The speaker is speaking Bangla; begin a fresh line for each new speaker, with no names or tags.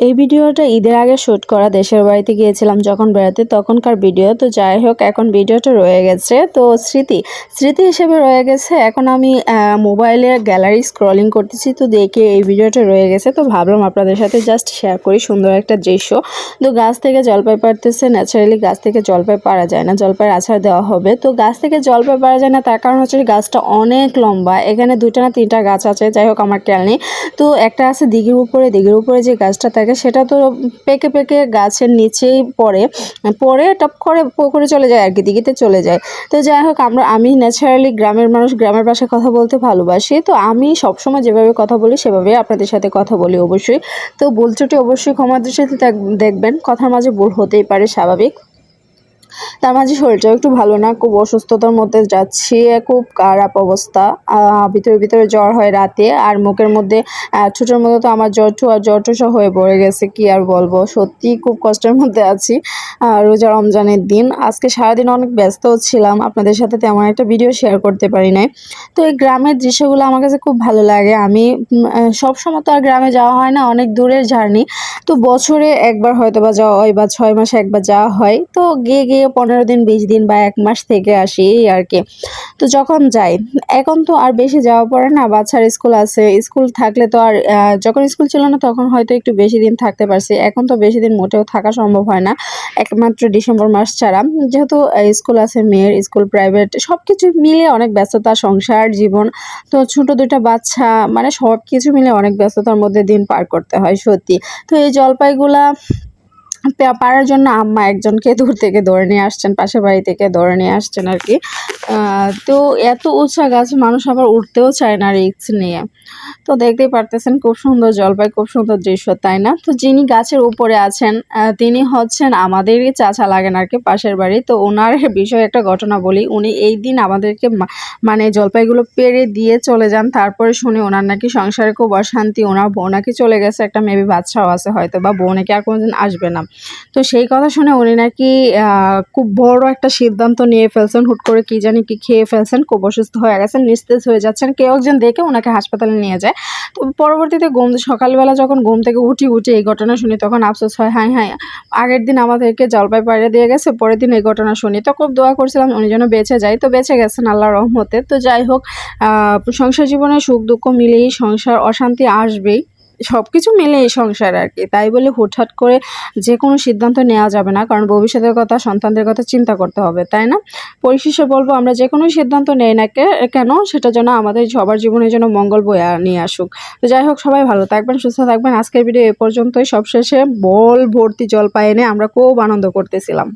এই ভিডিওটা ঈদের আগে শ্যুট করা দেশের বাড়িতে গিয়েছিলাম যখন বেড়াতে তখনকার ভিডিও। তো যাই হোক এখন ভিডিওটা রয়ে গেছে। তো স্মৃতি স্মৃতি হিসেবে রয়ে গেছে এখন আমি আহ, মোবাইলের গ্যালারি স্ক্রলিং করতেছি তো দেখে এই ভিডিওটা রয়ে গেছে। তো ভাবলাম আপনাদের সাথে জাস্ট শেয়ার করি সুন্দর একটা দৃশ্য। তো গাছ থেকে জলপাই পারতেছে ন্যাচারালি গাছ থেকে জলপাই পারা যায় না জলপাইয়ের আছাড় দেওয়া হবে। তো গাছ থেকে জলপাই পারা যায় না তার কারণ হচ্ছে গাছটা অনেক লম্বা এখানে দুইটা না তিনটা গাছ আছে যাই হোক আমার খেয়াল নেই। তো একটা আছে দিঘির উপরে দিঘির উপরে যে গাছটা থাকে সেটা তো পেকে পেকে গাছের নিচেই পড়ে পরে টপ করে পুকুরে চলে যায় আর কি, দিঘিতে চলে যায়। তো যাই হোক, আমরা, আমি ন্যাচারালি গ্রামের মানুষ, গ্রামের পাশে কথা বলতে ভালোবাসি, তো আমি সবসময় যেভাবে কথা বলি সেভাবে আপনাদের সাথে কথা বলি অবশ্যই। তো ভুল অবশ্যই ক্ষমার সাথে দেখ- দেখবেন, কথার মাঝে ভুল হতেই পারে, স্বাভাবিক। তার মাঝে শরীরটাও একটু ভালো না, খুব অসুস্থতার মধ্যে যাচ্ছি, খুব খারাপ অবস্থা। ভিতরে ভিতরে জ্বর হয় রাতে আর মুখের মধ্যে ছোটোর মধ্যে তো আমার জ্বর টু আর জ্বর টুসা হয়ে পড়ে গেছে, কি আর বলব? সত্যি খুব কষ্টের মধ্যে আছি রোজা রমজানের দিন। আজকে সারাদিন অনেক ব্যস্ত ছিলাম, আপনাদের সাথে তেমন একটা ভিডিও শেয়ার করতে পারি নাই। তো এই গ্রামের দৃশ্যগুলো আমার কাছে খুব ভালো লাগে। আমি সবসময় তো আর গ্রামে যাওয়া হয় না, অনেক দূরের জার্নি। তো বছরে একবার হয়তো বা যাওয়া হয় বা ছয় মাসে একবার যাওয়া হয়। তো গিয়ে গিয়ে পনেরো দিন, বিশ দিন বা এক মাস থেকে আসি এই আর কি। তো যখন যাই, এখন তো আর বেশি যাওয়া পড়ে না, বাচ্চার স্কুল আছে, স্কুল থাকলে তো আর যখন স্কুল ছিল না তখন হয়তো একটু বেশি দিন থাকতে পারছি, এখন তো বেশি দিন মোটেও থাকা সম্ভব হয় না, একমাত্র ডিসেম্বর মাস ছাড়া। যেহেতু স্কুল আছে মেয়ের, স্কুল প্রাইভেট সব কিছু মিলে অনেক ব্যস্ততা, সংসার, জীবন, তো ছোট দুইটা বাচ্চা মানে সব কিছু মিলে অনেক ব্যস্ততার মধ্যে দিন পার করতে হয়, সত্যি। তো এই জলপাইগুলা পাড়ার জন্য আম্মা একজনকে দূর থেকে ধরে নিয়ে আসছেন, পাশের বাড়ি থেকে ধরে নিয়ে আসছেন আর কি। তো এত উঁচা গাছ মানুষ আবার উঠতেও চায় না রিক্স নিয়ে। তো দেখতেই পারতেছেন খুব সুন্দর জলপাই, খুব সুন্দর দৃশ্য, তাই না? তো যিনি গাছের উপরে আছেন তিনি হচ্ছেন আমাদেরই চাচা লাগেন আর কি পাশের বাড়ি। তো ওনার বিষয়ে একটা ঘটনা বলি, উনি এই দিন আমাদেরকে মানে জলপাইগুলো পেরে দিয়ে চলে যান। তারপরে শুনি ওনার নাকি সংসারে খুব অশান্তি, ওনার বউ নাকি চলে গেছে, একটা মেবি বাচ্চাও আছে হয়তো বা বউ নাকি আর কোনোদিন আসবে না। তো সেই কথা শুনে উনি নাকি খুব বড় একটা সিদ্ধান্ত নিয়ে ফেলছেন। হুট করে কি জানি কি খেয়ে ফেলছেন, খুব অসুস্থ হয়ে গেছেন, নিস্তেজ হয়ে যাচ্ছেন। কেউ একজন দেখে ওনাকে হাসপাতালে নিয়ে যায়। তো পরবর্তীতে ঘুম, সকালবেলা যখন ঘুম থেকে উঠি উঠি এই ঘটনা শুনি, তখন আফসোস হয় হ্যাঁ হ্যাঁ আগের দিন আমাদেরকে জলপাই পাড়ে দিয়ে গেছে, পরের দিন এই ঘটনা শুনি। তো খুব দোয়া করছিলাম, উনি যেন বেঁচে যায়। তো বেঁচে গেছেন আল্লাহ রহমতে। তো যাই হোক সংসার জীবনে সুখ দুঃখ মিলেই সংসার অশান্তি আসবেই। সব কিছু মিলে এই সংসার আর কি। তাই বলে হুটহাট করে যে কোনো সিদ্ধান্ত নেওয়া যাবে না, কারণ ভবিষ্যতের কথা, সন্তানদের কথা চিন্তা করতে হবে, তাই না? পরিশেষে বলব, আমরা যে কোনো সিদ্ধান্ত নেই না কেন, সেটা যেন আমাদের সবার জীবনের জন্য মঙ্গল বয়ে নিয়ে আসুক। তো যাই হোক, সবাই ভালো থাকবেন, সুস্থ থাকবেন। আজকের ভিডিও এ পর্যন্তই। সবশেষে বল ভর্তি জল পায় এনে আমরা খুব আনন্দ করতেছিলাম।